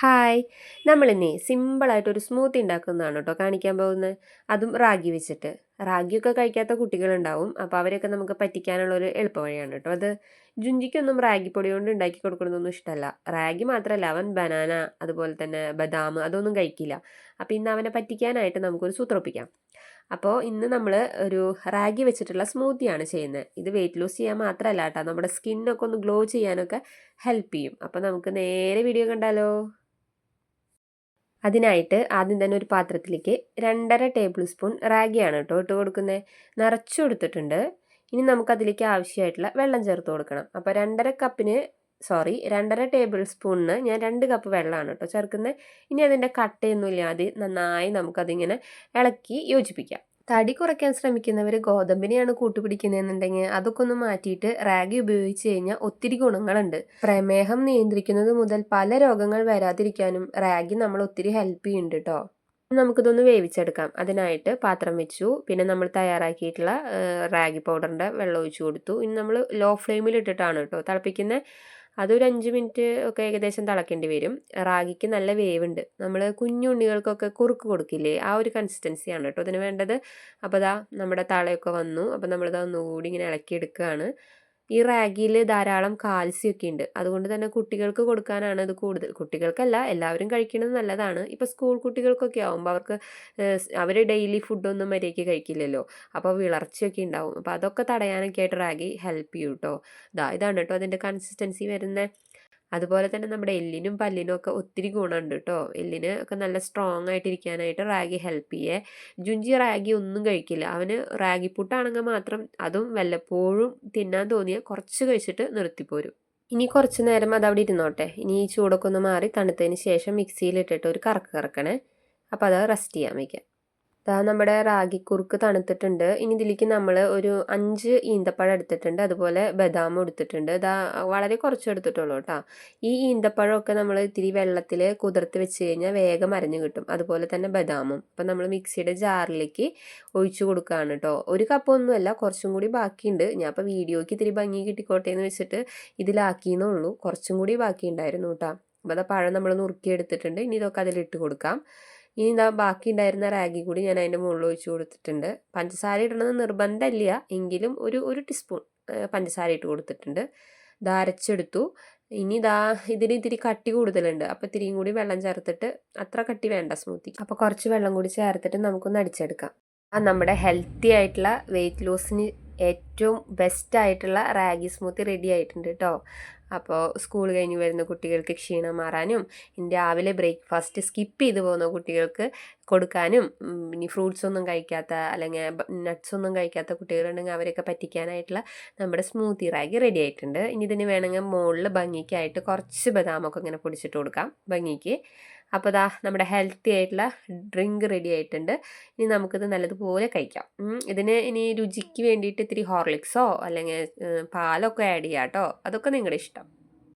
Hi നമ്മളിന്നേ സിമ്പിളായിട്ടൊരു smoothie ഉണ്ടാക്കുന്നതാണ് കേട്ടോ കാണിക്കാൻ പോകുന്നത്. അതും റാഗി വെച്ചിട്ട്. റാഗിയൊക്കെ കഴിക്കാത്ത കുട്ടികളുണ്ടാവും. അപ്പോൾ അവരെയൊക്കെ നമുക്ക് പറ്റിക്കാനുള്ള ഒരു എളുപ്പ വഴിയാണ് കേട്ടോ അത്. ജുഞ്ചിക്കൊന്നും റാഗി പൊടി കൊണ്ട് ഉണ്ടാക്കി കൊടുക്കണമെന്നൊന്നും ഇഷ്ടമല്ല റാഗി മാത്രമല്ല അവൻ ബനാന അതുപോലെ തന്നെ ബദാം അതൊന്നും കഴിക്കില്ല. അപ്പോൾ ഇന്ന് അവനെ പറ്റിക്കാനായിട്ട് നമുക്കൊരു സൂത്രപ്പിക്കാം അപ്പോൾ ഇന്ന് നമ്മൾ ഒരു റാഗി വെച്ചിട്ടുള്ള സ്മൂത്തിയാണ് ചെയ്യുന്നത്. ഇത് വെയിറ്റ് ലോസ് ചെയ്യാൻ മാത്രമല്ല കേട്ടോ. നമ്മുടെ സ്കിന്നൊക്കെ ഒന്ന് ഗ്ലോ ചെയ്യാനൊക്കെ ഹെൽപ്പ് ചെയ്യും. അപ്പോൾ നമുക്ക് നേരെ വീഡിയോ കണ്ടാലോ? അതിനായിട്ട് ആദ്യം തന്നെ ഒരു പാത്രത്തിലേക്ക് രണ്ടര ടേബിൾ സ്പൂൺ റാഗിയാണ് കേട്ടോ ഇട്ട് കൊടുക്കുന്നത്. നിറച്ചു കൊടുത്തിട്ടുണ്ട്. ഇനി നമുക്കതിലേക്ക് ആവശ്യമായിട്ടുള്ള വെള്ളം ചേർത്ത് കൊടുക്കണം. അപ്പോൾ രണ്ടര കപ്പിന് സോറി രണ്ടര ടേബിൾ സ്പൂണിന് ഞാൻ രണ്ട് കപ്പ് വെള്ളമാണ് കേട്ടോ ചേർക്കുന്നത്. ഇനി അതിന്റെ കട്ടയൊന്നുമില്ലാതെ നന്നായി നമുക്കതിങ്ങനെ ഇളക്കി യോജിപ്പിക്കാം. തടി കുറയ്ക്കാൻ ശ്രമിക്കുന്നവർ ഗോതമ്പിനെയാണ് കൂട്ടുപിടിക്കുന്നതെന്നുണ്ടെങ്കിൽ അതൊക്കെ ഒന്ന് മാറ്റിയിട്ട് റാഗി ഉപയോഗിച്ച് കഴിഞ്ഞാൽ ഒത്തിരി ഗുണങ്ങളുണ്ട്. പ്രമേഹം നിയന്ത്രിക്കുന്നത് മുതൽ പല രോഗങ്ങൾ വരാതിരിക്കാനും റാഗി നമ്മൾ ഒത്തിരി ഹെൽപ്പ് ചെയ്യുന്നുണ്ട് കേട്ടോ. നമുക്കിതൊന്ന് വേവിച്ചെടുക്കാം. അതിനായിട്ട് പാത്രം വെച്ചു. പിന്നെ നമ്മൾ തയ്യാറാക്കിയിട്ടുള്ള റാഗി പൗഡറിന്റെ വെള്ളം ഒഴിച്ചു കൊടുത്തു. ഇനി നമ്മൾ ലോ ഫ്ലെയിമിൽ ഇട്ടിട്ടാണ് കേട്ടോ തിളപ്പിക്കുന്നത് അതൊരു അഞ്ച് മിനിറ്റ് ഒക്കെ ഏകദേശം തിളക്കേണ്ടി വരും. റാഗിക്ക് നല്ല വേവുണ്ട്. നമ്മൾ കുഞ്ഞുണ്ണികൾക്കൊക്കെ കുറുക്ക് കൊടുക്കില്ലേ? ആ ഒരു കൺസിസ്റ്റൻസിയാണ് കേട്ടോ അതിന് വേണ്ടത്. അപ്പോൾ ഇതാ നമ്മുടെ തളയൊക്കെ വന്നു. അപ്പോൾ നമ്മളിത് ഒന്നുകൂടി ഇങ്ങനെ ഇളക്കിയെടുക്കുകയാണ് ഈ റാഗിയിൽ ധാരാളം കാൽസ്യമൊക്കെ ഉണ്ട് അതുകൊണ്ട് തന്നെ കുട്ടികൾക്ക് കൊടുക്കാനാണ് ഇത് കൂടുതൽ. കുട്ടികൾക്കല്ല എല്ലാവരും കഴിക്കുന്നത് നല്ലതാണ്. ഇപ്പോൾ സ്കൂൾ കുട്ടികൾക്കൊക്കെ ആകുമ്പോൾ അവർക്ക് അവർ ഡെയിലി ഫുഡൊന്നും മര്യാദയ്ക്ക് കഴിക്കില്ലല്ലോ. അപ്പോൾ വിളർച്ചയൊക്കെ ഉണ്ടാവും. അപ്പോൾ അതൊക്കെ തടയാനൊക്കെ ആയിട്ട് റാഗി ഹെൽപ്പ് ചെയ്യും കേട്ടോ ഇതാ ഇതാണ് കേട്ടോ അതിന്റെ കൺസിസ്റ്റൻസി വരുന്നത് അതുപോലെ തന്നെ നമ്മുടെ എല്ലിനും പല്ലിനും ഒക്കെ ഒത്തിരി ഗുണമുണ്ട് കേട്ടോ. എല്ലിന് ഒക്കെ നല്ല സ്ട്രോങ് ആയിട്ടിരിക്കാനായിട്ട് റാഗി ഹെൽപ്പ് ചെയ്യേ. ജുഞ്ചി റാഗി ഒന്നും കഴിക്കില്ല. അവന് റാഗി പുട്ടാണെങ്കിൽ മാത്രം അതും വല്ലപ്പോഴും തിന്നാൻ തോന്നിയ കുറച്ച് കഴിച്ചിട്ട് നിർത്തിപ്പോരും. ഇനി കുറച്ച് നേരം അത് അവിടെ ഇരുന്നോട്ടെ. ഇനി ഈ ചൂടൊക്കെ ഒന്ന് മാറി തണുത്തതിന് ശേഷം മിക്സിയിലിട്ടിട്ട് ഒരു കറക്ക് കറക്കണേ. അപ്പോൾ അത് റെസ്റ്റ് ചെയ്യാൻ വയ്ക്കാം ദാ നമ്മുടെ റാഗിക്കുറുക്ക് തണുത്തിട്ടുണ്ട്. ഇനി ഇതിലേക്ക് നമ്മൾ ഒരു അഞ്ച് ഈന്തപ്പഴം എടുത്തിട്ടുണ്ട്. അതുപോലെ ബദാം എടുത്തിട്ടുണ്ട്. ഇതാ വളരെ കുറച്ച് എടുത്തിട്ടുള്ളൂ കേട്ടോ. ഈ ഈന്തപ്പഴമൊക്കെ നമ്മൾ ഇത്തിരി വെള്ളത്തിൽ കുതിർത്ത് വെച്ച് കഴിഞ്ഞാൽ വേഗം അരഞ്ഞു കിട്ടും. അതുപോലെ തന്നെ ബദാമും. അപ്പം നമ്മൾ മിക്സിയുടെ ജാറിലേക്ക് ഒഴിച്ചു കൊടുക്കുകയാണ് കേട്ടോ. ഒരു കപ്പൊന്നുമല്ല കുറച്ചും കൂടി ബാക്കിയുണ്ട്. ഞാൻ അപ്പോൾ വീഡിയോയ്ക്ക് ഇത്തിരി ഭംഗി കിട്ടിക്കോട്ടെ എന്ന് വെച്ചിട്ട് ഇതിലാക്കിയെന്നുള്ളൂ കുറച്ചും കൂടി ബാക്കിയുണ്ടായിരുന്നു കേട്ടോ. അപ്പോൾ അത് പഴം നമ്മൾ നുറുക്കിയെടുത്തിട്ടുണ്ട് ഇനി ഇതൊക്കെ അതിലിട്ട് കൊടുക്കാം. ഇനി ഇതാ ബാക്കി ഉണ്ടായിരുന്ന റാഗി കൂടി ഞാൻ അതിന്റെ മുകളിൽ ഒഴിച്ച് കൊടുത്തിട്ടുണ്ട്. പഞ്ചസാര ഇടണമെന്ന് നിർബന്ധമില്ല. എങ്കിലും ഒരു ഒരു ടീസ്പൂൺ പഞ്ചസാര ഇട്ട് കൊടുത്തിട്ടുണ്ട്. ഇത് അരച്ചെടുത്തു. ഇനി ഇതാ ഇതിന് ഇത്തിരി കട്ടി കൂടുതലുണ്ട്. അപ്പോൾ ഇത്തിരിയും കൂടി വെള്ളം ചേർത്തിട്ട് അത്ര കട്ടി വേണ്ട സ്മൂത്തി അപ്പോൾ കുറച്ച് വെള്ളം കൂടി ചേർത്തിട്ട് നമുക്കൊന്ന് അടിച്ചെടുക്കാം. ആ നമ്മുടെ ഹെൽത്തി ആയിട്ടുള്ള വെയിറ്റ് ലോസിന് ഏറ്റവും ബെസ്റ്റ് ആയിട്ടുള്ള റാഗി സ്മൂത്തി റെഡി ആയിട്ടുണ്ട് കേട്ടോ അപ്പോൾ സ്കൂൾ കഴിഞ്ഞ് വരുന്ന കുട്ടികൾക്ക് ക്ഷീണം മാറാനും രാവിലെ ബ്രേക്ക്ഫാസ്റ്റ് സ്കിപ്പ് ചെയ്ത് പോകുന്ന കുട്ടികൾക്ക് കൊടുക്കാനും ഇനി ഫ്രൂട്ട്സ് ഒന്നും കഴിക്കാത്ത അല്ലെങ്കിൽ നട്ട്സ് ഒന്നും കഴിക്കാത്ത കുട്ടികളുണ്ടെങ്കിൽ അവരെയൊക്കെ പറ്റിക്കാനായിട്ടുള്ള നമ്മുടെ സ്മൂത്തി റാഗി റെഡി ആയിട്ടുണ്ട്. ഇനി ഇതിന് വേണമെങ്കിൽ മുകളിൽ ഭംഗിക്കായിട്ട് കുറച്ച് ബദാമൊക്കെ ഇങ്ങനെ പൊടിച്ചിട്ട് കൊടുക്കാം ഭംഗിക്ക്. അപ്പോൾ ദാ നമ്മുടെ ഹെൽത്തി ആയിട്ടുള്ള ഡ്രിങ്ക് റെഡി ആയിട്ടുണ്ട്. ഇനി നമുക്കിത് നല്ലതുപോലെ കഴിക്കാം. ഇതിന് ഇനി രുചിക്ക് വേണ്ടിയിട്ട് ഇത്തിരി ഹോർലിക്സോ അല്ലെങ്കിൽ പാലൊക്കെ ആഡ് ചെയ്യാം കേട്ടോ അതൊക്കെ നിങ്ങളുടെ ഇഷ്ടം.